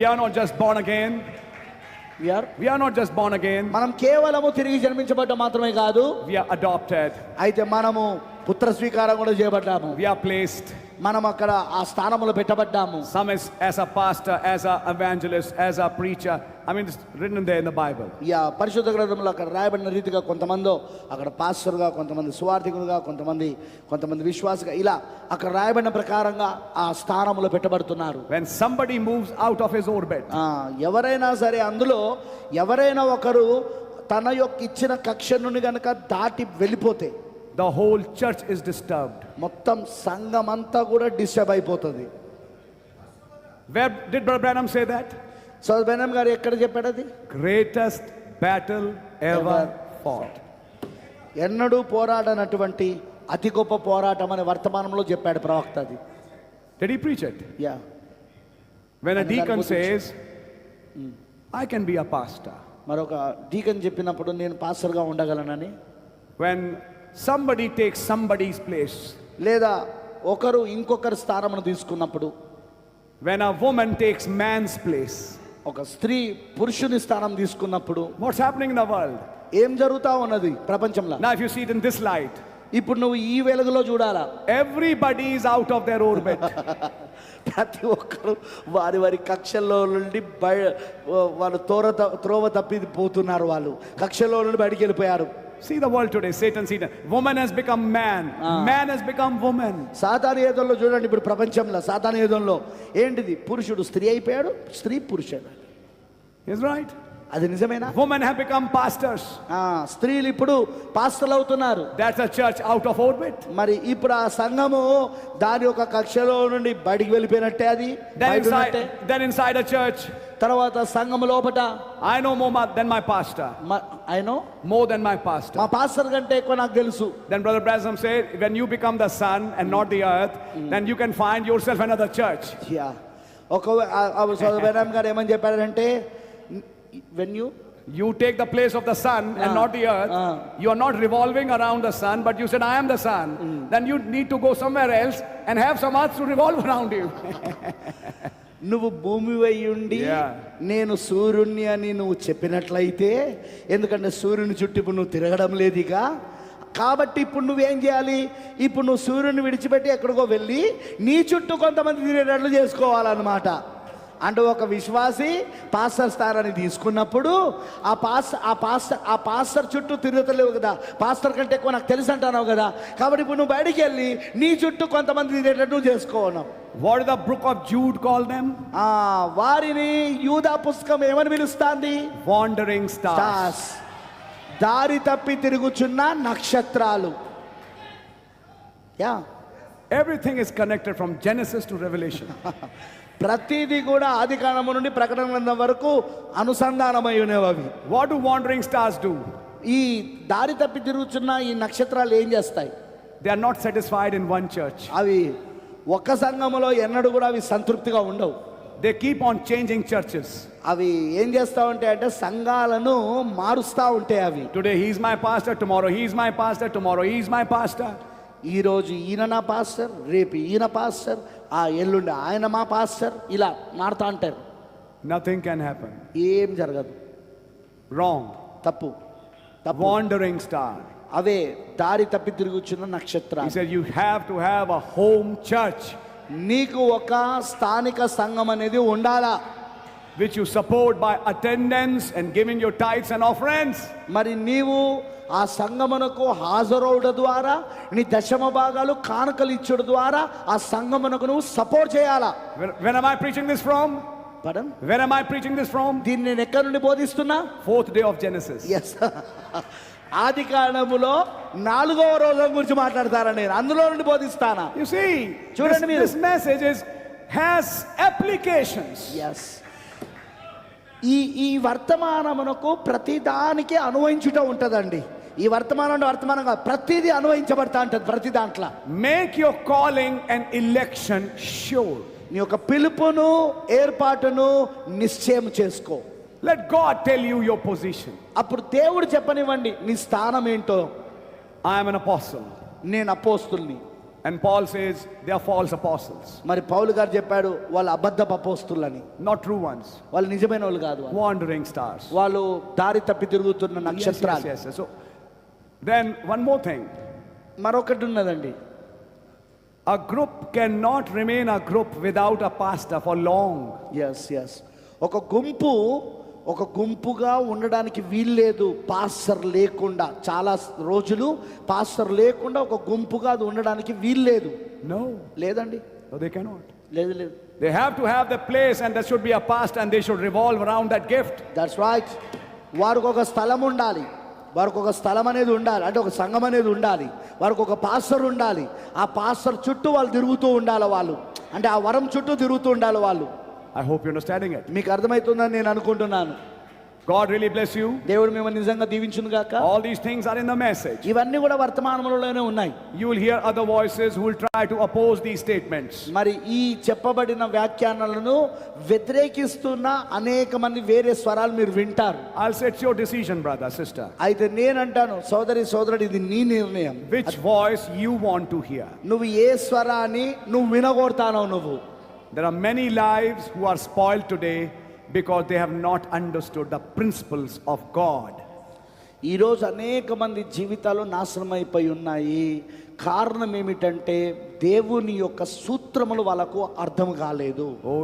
We are not just born again. We are We are not just born again. మనం కేవలము తిరిగి జన్మించబడ్డ మాత్రమే కాదు We are adopted. అయితే మనము పుత్ర స్వీకారం కూడా చేయబడ్డాము We are placed. మనం అక్కడ ఆ స్థానంలో పెట్టబడ్డాము Some is as a pastor, as a evangelist, as a preacher. I mean, it's written there in the Bible. Yeah పరిశుద్ధ గ్రంథంలో అక్కడ రాయబడిన రీతిగా కొంతమంది అక్కడ పాస్టర్గా కొంతమంది సువార్థికులుగా కొంతమంది కొంతమంది విశ్వాసగా ఇలా అక్కడ రాయబడిన ప్రకారంగా ఆ స్థానంలో పెట్టబడుతున్నారు When somebody moves out of his orbit, ఆ, ఎవరైనా సరే అందులో ఎవరైనా ఒకరు తన యొక్క ఇచ్చిన కక్ష నుండి గనక దాటి వెళ్ళిపోతే the whole church is disturbed. మొత్తం సంఘం అంతా కూడా డిస్టర్బ్ అయిపోతుంది Where did Brother Branham say that? So Branham గారు ఎక్కడ చెప్పాడు అది Greatest battle ever Ever fought. ఎన్నడూ పోరాడనటువంటి అతి గొప్ప పోరాటం అనే వర్తమానంలో చెప్పాడు ప్రవక్త అది Did he preach it? Yeah When a deacon says, I can be a pastor. మరొక డీకన్ చెప్పినప్పుడు నేను పాస్టర్గా ఉండగలనని When somebody takes somebody's place, లేదా ఒకరు ఇంకొకరి స్థానమును తీసుకున్నప్పుడు. When a woman takes man's place, ఒక స్త్రీ పురుషుని స్థానం తీసుకున్నప్పుడు. What's happening in the world? ఏం జరుగుతా ఉన్నది ప్రపంచంలో? Now, if you see it in this light, ఇప్పుడు నువ్వు ఈ వెలుగులో చూడాలా? Everybody is out of their orbit. ప్రతి ఒక్కరు వారి వారి కక్షల్లో నుండి బయ వాళ్ళు తోర త్రోవ తప్పి పోతున్నారు వాళ్ళు. కక్షలో నుండి బయటికి వెళ్ళిపోయారు. See the world today, Satan, Satan. Woman has become man, man has become woman. సాతాను ఏదంలో చూడండి ఇప్పుడు ప్రపంచంలో సాతాను ఏదంలో ఏంటిది పురుషుడు స్త్రీ అయిపోయాడు స్త్రీ పురుషుడు Is right? అది నిజమేనా? ఉమెన్ హ్యావ్ బికమ్ పాస్టర్స్ ఆ స్త్రీలు ఇప్పుడు పాస్టర్లు అవుతున్నారు that's a church out of orbit మరి ఇప్పుడు ఆ సంఘము దాని ఒక కక్షలో నుండి బయటికి వెళ్ళిపోయినట్టే అది? దెన్ ఇన్సైడ్ అ చర్చ్ తర్వాత సంఘం లోపట? I know more than my pastor I know more than my pastor మా పాస్టర్ కంటే ఎక్కువ నాకు తెలుసు. Then brother Branham say when you become the sun and not the earth then you can find yourself another church yeah ఒక సోదర్ Branham గారు ఏమని చెప్పారంటే when you You take the place of the sun and Ah. not the earth. Ah. You are not revolving around the sun, but you said, I am the sun. Then you need to go somewhere else and have some earth to revolve around you. నువ్వు భూమి ఉండి. నేను సూర్యుణ్ణి అని నువ్వు చెప్పినట్లయితే ఎందుకంటే సూర్యుని చుట్టూ ఇప్పుడు నువ్వు తిరగడం లేదు ఇక కాబట్టి ఇప్పుడు నువ్వేం చేయాలి ఇప్పుడు నువ్వు సూర్యుని విడిచిపెట్టి ఎక్కడికో వెళ్ళి నీ చుట్టూ కొంతమంది తిరిగేటట్లు చేసుకోవాలన్నమాట అంటే ఒక విశ్వాసి పాస్టర్ స్థానాన్ని తీసుకున్నప్పుడు ఆ పాస్ ఆ పాస్టర్ ఆ పాస్టర్ చుట్టూ తిరుగుతలేవు కదా. పాస్టర్ కంటే ఎక్కువ నాకు తెలుసు అంటున్నావు కదా. కాబట్టి ఇప్పుడు నువ్వు బయటికి వెళ్ళి నీ చుట్టూ కొంతమంది తిరిగేటట్టు నువ్వు What did the book of Jude call them? ఆ వారిని యూదా పుస్తకం ఏమని పిలుస్తాంది? Stars. స్టార్స్ దారి తప్పి తిరుగుచున్న నక్షత్రాలు. Yeah. Everything is connected from Genesis to Revelation. ప్రతిదీ కూడా ఆది కాలము నుండి ప్రకటన గ్రంథం వరకు అనుసంధానమై అవి. What do wandering stars do ఈ దారి తప్పి తిరుగుతున్న ఈ నక్షత్రాలు ఏం చేస్తాయి? They are not satisfied in one church అవి ఒక సంఘములో ఎన్నడూ కూడా అవి సంతృప్తిగా ఉండవు. They keep on changing churches అవి ఏం చేస్తా ఉంటాయి అంటే సంఘాలను మారుస్తూ ఉంటాయి అవి. Today he's my pastor tomorrow he's my pastor tomorrow he's my pastor ఈరోజు ఈయన నా పాస్టర్ రేపు ఈయన పాస్టర్ ఆ ఎల్లుండి ఆయన మా పాస్టర్ ఇలా మారుతా అంటారు. Nothing can happen. ఏం జరగదు. Wrong. తప్పు. తప్పు. Wandering star. అవే దారి తప్పి తిరుగుచున్న said you have to have a home church. నీకు ఒక స్థానిక సంఘం అనేది ఉండాలా? which you support by attendance and giving your tithes and offerings. మరి నీవు ఆ సంగమునకు హాజరవుట ద్వారా నీ దశమ భాగాలు కానుకలు ఇచ్చడం ద్వారా ఆ సంగమునకు నువ్వు సపోర్ట్ చేయాలా When, when am I preaching this from? పడన్ When am I preaching this from? దీన్ని నేను ఎక్కడి నుండి బోధిస్తున్నా Fourth day of Genesis. Yes ఆది కాండములో నాలుగవ రోజు గురించి మాట్లాడతారా నేను అందులో నుండి బోధిస్తానా You see, this, చూడండి మీరు. this message is has applications. Yes ఈ ఈ వర్తమానమునకు ప్రతి దానికి అన్వయించుట ఉంటుందండి ఈ వర్తమానం అంటే వర్తమానం కాదు ప్రతిదీ అన్వయించబడతా ఉంటుంది ప్రతి దాంట్లో Make your calling and election sure. నీ యొక్క పిలుపును ఏర్పాటును నిశ్చయం చేసుకో Let God tell you your position. అప్పుడు దేవుడు చెప్పనివ్వండి నీ స్థానం ఏంటో am an apostle. నేను అపోస్తుల్ని And Paul says they are false apostles, మరి పౌలు గారు చెప్పాడు వాళ్ళు అబద్ధ అపోస్తులని not true ones, వాళ్ళు నిజమైన వాళ్ళు కాదు wandering stars. వాళ్ళు దారి తప్పి తిరుగుతున్న నక్షత్రాలు. So then one more thing. మరొకటి ఉన్నదండి A group cannot remain a group without a pastor for long. Yes yes ఒక గుంపు ఒక గుంపుగా ఉండడానికి వీల్లేదు. పాస్టర్ లేకుండా. చాలా రోజులు పాస్టర్ లేకుండా ఒక గుంపుగా అది ఉండడానికి వీల్లేదు. No, లేదండి. They cannot. లేదు లేదు. They have to have the place, and there should be a pastor, and they should revolve around that gift. That's right వారికి ఒక స్థలం ఉండాలి. వారికి ఒక స్థలం అనేది ఉండాలి. అంటే ఒక సంఘం అనేది ఉండాలి. వారికి ఒక పాస్టర్ ఉండాలి. ఆ పాస్టర్ చుట్టూ వాళ్ళు తిరుగుతూ ఉండాలి వాళ్ళు. అంటే ఆ వరం చుట్టూ తిరుగుతూ ఉండాలి వాళ్ళు. I hope you're understanding it. మీకు అర్థమవుతుందని నేను అనుకుంటున్నాను God really bless you. దేవుడు మిమ్మల్ని నిజంగా దీవించును గాక All these things are in the message. ఇవన్నీ కూడా వర్తమానంలోనే ఉన్నాయి You will hear other voices who will try to oppose these statements. మరి ఈ చెప్పబడిన వ్యాఖ్యానాలను వ్యతిరేకిస్తున్న అనేక మంది వేరే స్వరాలు మీరు వింటారు I'll say it's your decision, brother, sister. అయితే నేనంటాను సోదరి సోదరుడు ఇది నీ నిర్ణయం Which voice you want to hear. నువ్వు ఏ స్వరాన్ని నువ్వు వినగొడతానో నువ్వు There are many lives who are spoiled today because they have not understood the principles of God. ఈరోజు అనేక మంది జీవితాలు నాశనం అయిపోయి ఉన్నాయి కారణం ఏమిటంటే దేవుని యొక్క సూత్రములు వాళ్ళకు అర్థం కాలేదు Oh,